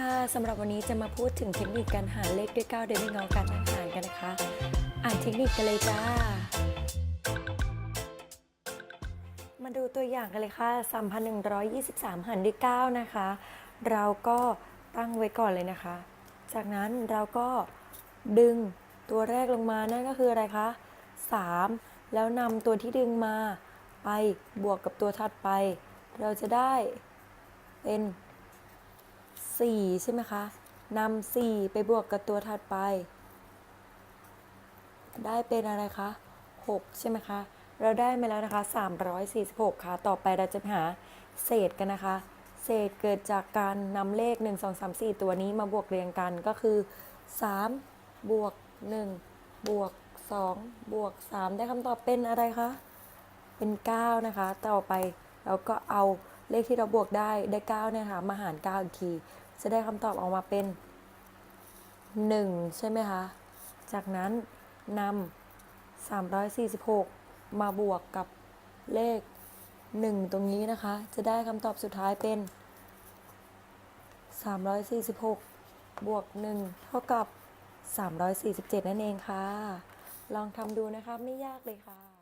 ค่ะสำหรับวันนี้จะมาพูดถึงเทคนิคการหาเลขด้วยก้าวโดยไม่งอการอาหารกันนะคะ อ่านเทคนิคกันเลยจ้า มาดูตัวอย่างกันเลยค่ะ 3,123 หารด้วย 9 นะคะ เราก็ตั้งไว้ก่อนเลยนะคะ จากนั้นเราก็ดึงตัวแรกลงมานั่นก็คืออะไรคะ 3 แล้วนำตัวที่ดึงมาไปบวกกับตัวถัดไป เราจะได้เป็น 4 ใช่ไหมคะนำ4ไปบวกกับตัวถัดไป ได้เป็นอะไรคะ 6 ใช่ไหมคะ เราได้มาแล้วนะคะ 346 ค่ะ ต่อไปเราจะหาเศษกันนะคะ เศษเกิดจากการนำเลข 1 2 3 4 ตัวนี้มาบวกเรียงกันก็คือ 3 บวก 1 บวก 2 บวก 3 ได้คำตอบเป็นอะไรคะ เป็น 9 นะคะ ต่อไปเราก็เอาเลขที่เราบวกได้ได้9เนี่ยค่ะมาหาร9อีกที จะได้คำตอบออกมาเป็น 1 ใช่ไหมคะ จากนั้นนำ346 มาบวกกับเลข 1 ตรงนี้นะคะ จะได้คำตอบสุดท้ายเป็น 346 บวก 1 เท่ากับ 347 นั่นเองค่ะ ลองทำดูนะคะ ไม่ยากเลยค่ะ